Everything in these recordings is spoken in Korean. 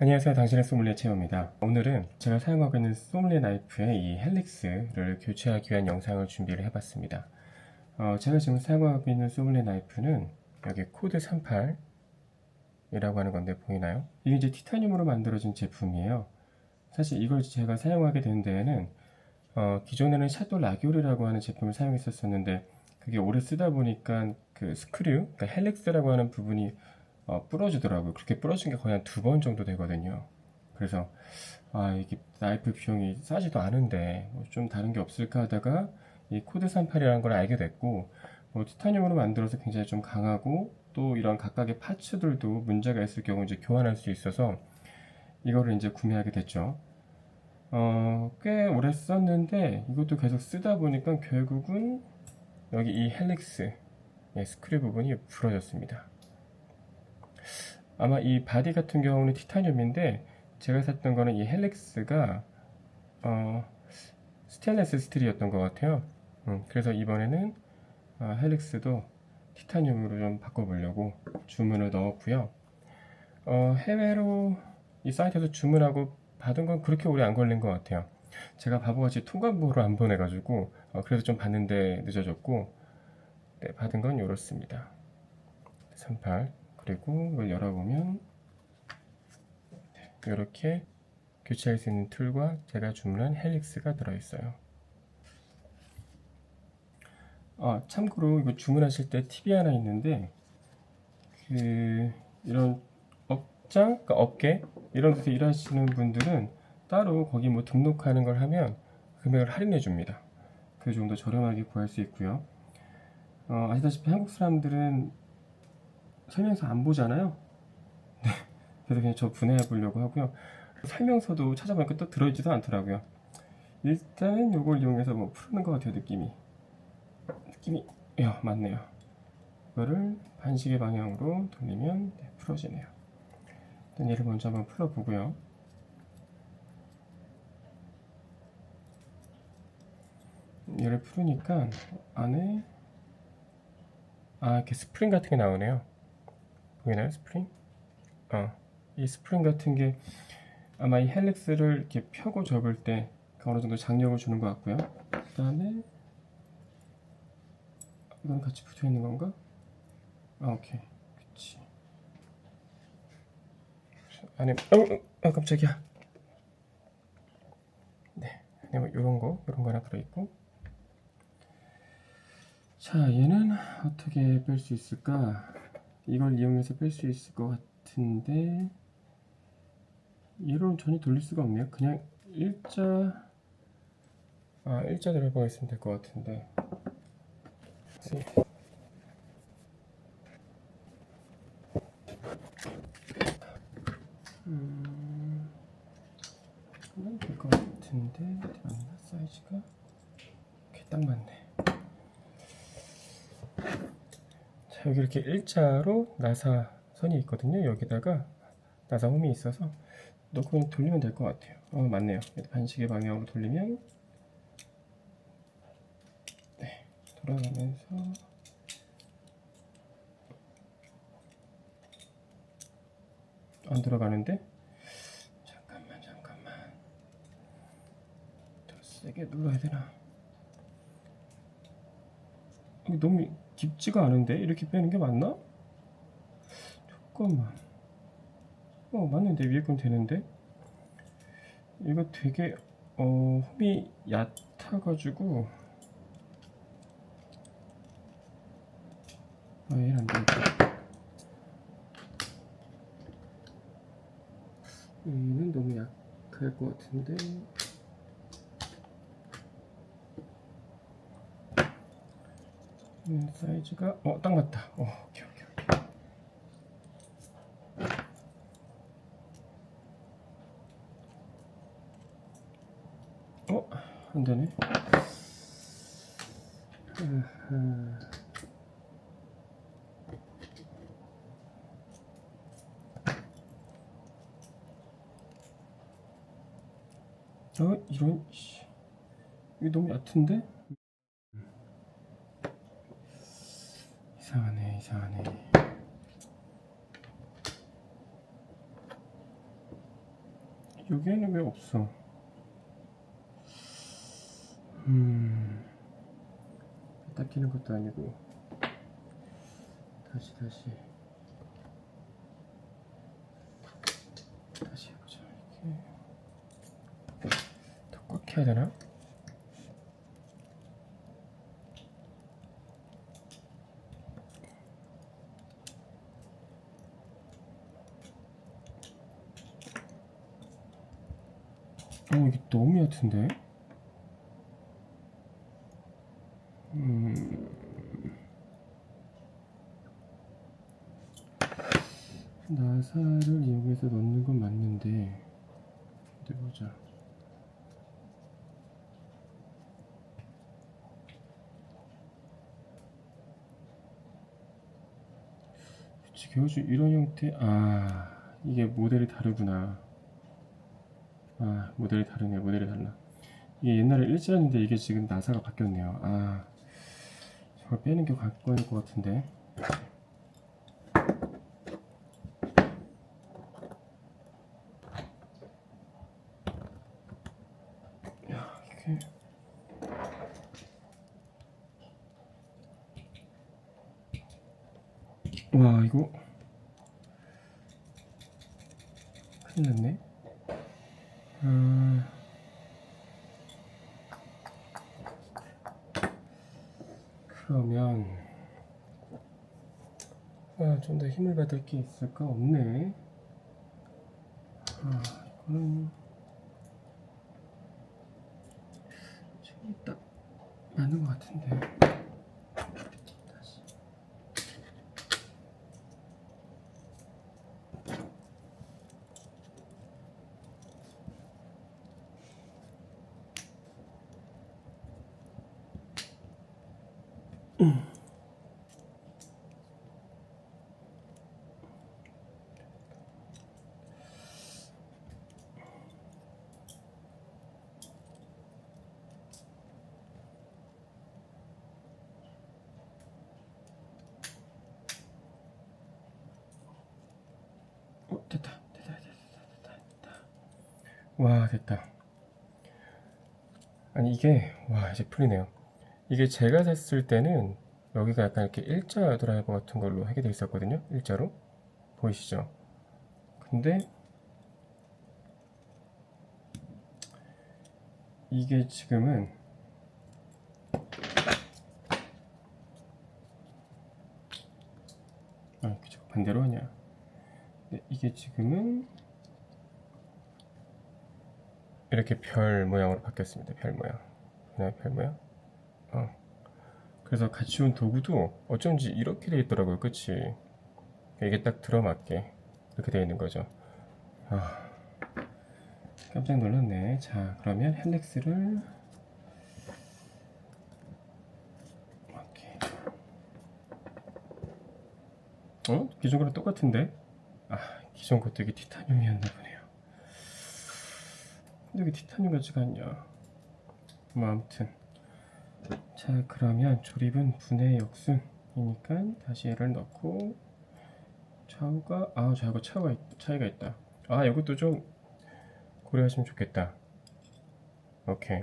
안녕하세요. 당신의 소믈리에 채호입니다. 오늘은 제가 사용하고 있는 소믈리에 나이프의 이 헬릭스를 교체하기 위한 영상을 준비를 해봤습니다. 어, 제가 지금 사용하고 있는 소믈리에 나이프는 여기 코드 38이라고 하는 건데 보이나요? 이게 이제 티타늄으로 만들어진 제품이에요. 사실 이걸 제가 사용하게 된 데에는 어, 기존에는 샤도 라기올이라고 하는 제품을 사용했었었는데 그게 오래 쓰다 보니까 그 스크류, 그러니까 헬릭스라고 하는 부분이 어, 부러지더라고요. 그렇게 부러진 게 거의 한 두 번 정도 되거든요. 그래서 아 이게 나이프 비용이 싸지도 않은데 뭐좀 다른 게 없을까 하다가 이 코드 38이라는 걸 알게 됐고 뭐 티타늄으로 만들어서 굉장히 좀 강하고 또 이런 각각의 파츠들도 문제가 있을 경우 이제 교환할 수 있어서 이거를 이제 구매하게 됐죠. 어, 꽤 오래 썼는데 이것도 계속 쓰다 보니까 결국은 여기 이 헬릭스 예, 스크류 부분이 부러졌습니다. 아마 이 바디 같은 경우는 티타늄인데 제가 샀던 거는 이 헬릭스가 어, 스테인레스 스틸이었던 것 같아요. 음, 그래서 이번에는 아, 헬릭스도 티타늄으로 좀 바꿔보려고 주문을 넣었고요. 어, 해외로 이 사이트에서 주문하고 받은 건 그렇게 오래 안 걸린 것 같아요. 제가 바보같이 통관부로 안 보내가지고 어, 그래서 좀 받는데 늦어졌고 네, 받은 건 이렇습니다. 38 그리고 이걸 열어보면 이렇게 교체할 수 있는 툴과 제가 주문한 헬릭스가 들어있어요. 아, 참고로 이거 주문하실 때 팁이 하나 있는데 그 이런 업장, 그러니까 업계 이런 데서 일하시는 분들은 따로 거기 뭐 등록하는 걸 하면 금액을 할인해 줍니다. 그 정도 저렴하게 구할 수 있고요. 어, 아시다시피 한국 사람들은 설명서 안 보잖아요. 네. 그래서 그냥 저 분해해 보려고 하고요. 설명서도 찾아보니까 또 들어있지도 않더라고요. 일단은 이걸 이용해서 뭐 푸는 것 같아요, 느낌이. 느낌이, 야, 맞네요. 이거를 반시계 방향으로 돌리면 네, 풀어지네요. 일단 얘를 먼저 한번 풀어보고요. 얘를 풀으니까 안에 아 이렇게 스프링 같은 게 나오네요. 보이나요 스프링? 어, 이 스프링 같은 게 아마 이 헬릭스를 이렇게 펴고 접을 때 어느 정도 장력을 주는 것 같고요. 그 다음에 이건 같이 붙어 있는 건가? 아 오케이, 그치. 안에 어, 아 깜짝이야. 네, 안에 뭐 이런 거, 이런 거 하나 들어 있고. 자, 얘는 어떻게 뺄 수 있을까? 이걸 이용해서 뺄 수 있을 것 같은데 얘로는 전혀 돌릴 수가 없네요. 그냥 일자 아 일자대로 해보겠으면 될 것 같은데 네. 음, 될것 같은데 맞나 사이즈가 이렇게 딱 맞네. 자, 여기 이렇게 일자로 나사 선이 있거든요. 여기다가 나사 홈이 있어서 넣고 그냥 돌리면 될 것 같아요. 어, 맞네요. 반시계 방향으로 돌리면 네, 돌아가면서 안 들어가는데 잠깐만 잠깐만 더 세게 눌러야 되나? 너무 깊지가 않은데? 이렇게 빼는 게 맞나? 잠깐만. 어 맞는데 위에 건 되는데? 이거 되게 어 홈이 얕아가지고. 아 얘는 안 되겠다. 얘는 너무 약할 것 같은데 음, 사이즈가 어 딱 맞다. 어 오케이 오케이 오케이. 어? 안 되네. 어 이런 씨. 이게 너무 얕은데? 이상하네 이상하네 여기에는 왜 없어? 음, 딱 끼는 것도 아니고 다시 다시 다시 해보자 이렇게 더 꽉 해야 되나? 너무 얕은데? 음... 나사를 이용해서 넣는 건 맞는데 어디 보자. 그치 겨우주 이런 형태 아 이게 모델이 다르구나 아 모델이 다르네 모델이 달라. 이게 옛날에 일자였는데 이게 지금 나사가 바뀌었네요. 아 저걸 빼는 게 관건일 것 같은데. 야 이게. 와 이거. 큰일 났네 음... 그러면 아, 좀 더 힘을 받을 게 있을까? 없네. 아, 이거는 지금 딱 맞는 것 같은데. 어, 됐다. 됐다. 됐다. 됐다. 됐다. 와, 됐다. 아니, 이게, 와, 이제 풀리네요. 이게 제가 샀을 때는 여기가 약간 이렇게 일자 드라이버 같은 걸로 하게 돼 있었거든요. 일자로. 보이시죠? 근데 이게 지금은 아, 그쵸. 반대로 하냐. 네, 이게 지금은 이렇게 별 모양으로 바뀌었습니다. 별 모양. 그냥 별 모양. 어. 그래서 같이 온 도구도 어쩐지 이렇게 돼 있더라고요. 그치? 이게 딱 들어맞게 이렇게 되어 있는 거죠. 아, 깜짝 놀랐네. 자, 그러면 이렇게. 어? 기존 거랑 똑같은데? 아, 기존 것도 이게 티타늄이었나 보네요. 근데 왜 티타늄 같지가 않냐? 뭐 아무튼 자 그러면 조립은 분해 역순이니까 다시 얘를 넣고 좌우가 아 좌우가 차이가, 있, 차이가 있다. 아 이것도 좀 고려하시면 좋겠다. 오케이.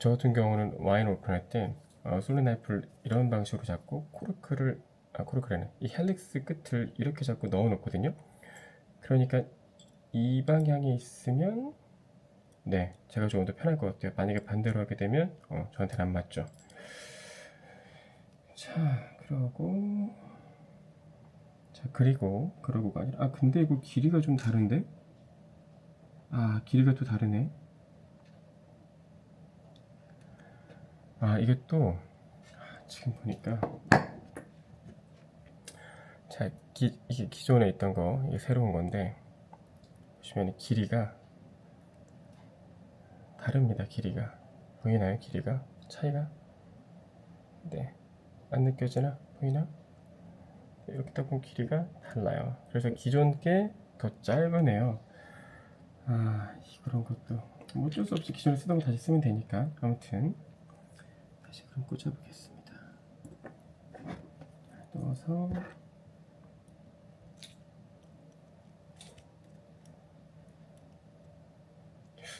저 같은 경우는 와인 오픈할 때 어, 솔리나이프를 이런 방식으로 잡고 코르크를 아 코르크래네. 이 헬릭스 끝을 이렇게 잡고 넣어 놓거든요. 그러니까 이 방향에 있으면 네, 제가 조금 더 편할 것 같아요. 만약에 반대로 하게 되면 어, 저한테는 안 맞죠. 자, 그러고. 자 그리고 그러고가 아니라. 아 근데 이거 길이가 좀 다른데? 아 길이가 또 다르네. 아 이게 또 아, 지금 보니까. 자 기, 이게 기존에 있던 거 이게 새로운 건데 보시면 길이가 다릅니다 길이가. 보이나요 길이가? 차이가? 네 안 느껴지나? 보이나? 이렇게 딱 보면 길이가 달라요. 그래서 기존 게 더 짧으네요. 아 그런 것도. 뭐 어쩔 수 없이 기존에 쓰던 거 다시 쓰면 되니까. 아무튼 다시 그럼 꽂아보겠습니다. 넣어서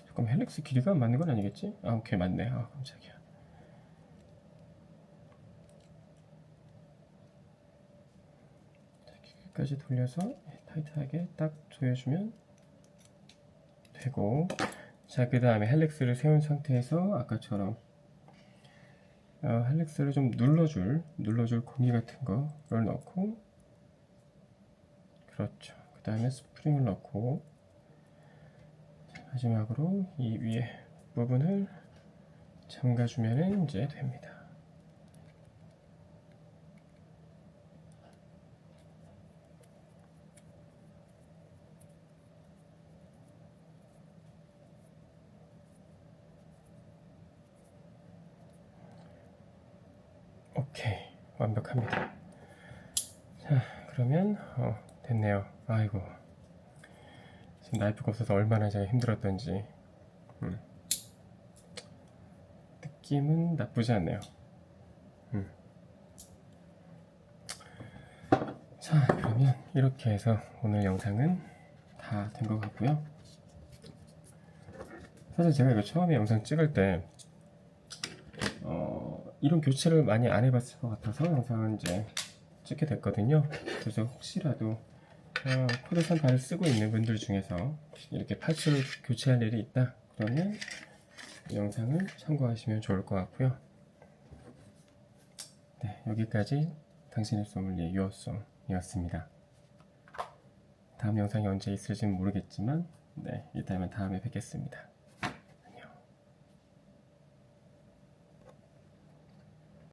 잠깐 헬릭스 길이가 안 맞는 건 아니겠지? 아 오케이 맞네. 아 깜짝이야. 자, 길이까지 돌려서 타이트하게 딱 조여주면 되고 자 그 다음에 헬릭스를 세운 상태에서 아까처럼 어, 헬릭스를 좀 눌러줄 눌러줄 공기 같은 거를 넣고 그렇죠. 그 다음에 스프링을 넣고 자, 마지막으로 이 위에 부분을 잠가주면 이제 됩니다 오케이. 완벽합니다. 자 그러면 어, 됐네요. 아이고. 지금 나이프가 없어서 얼마나 제가 힘들었던지. 음. 느낌은 나쁘지 않네요. 음. 자 그러면 이렇게 해서 오늘 영상은 다 된 것 같고요. 사실 제가 이거 처음에 영상 찍을 때 어, 이런 교체를 많이 안 해봤을 것 같아서 영상을 이제 찍게 됐거든요. 그래서 혹시라도 어, 코드선 발을 쓰고 있는 분들 중에서 이렇게 파츠를 교체할 일이 있다 그러면 이 영상을 참고하시면 좋을 것 같고요. 네, 여기까지 당신의 소믈리에 유어송이었습니다. 다음 영상이 언제 있을지는 모르겠지만 네, 이따면 다음에 뵙겠습니다.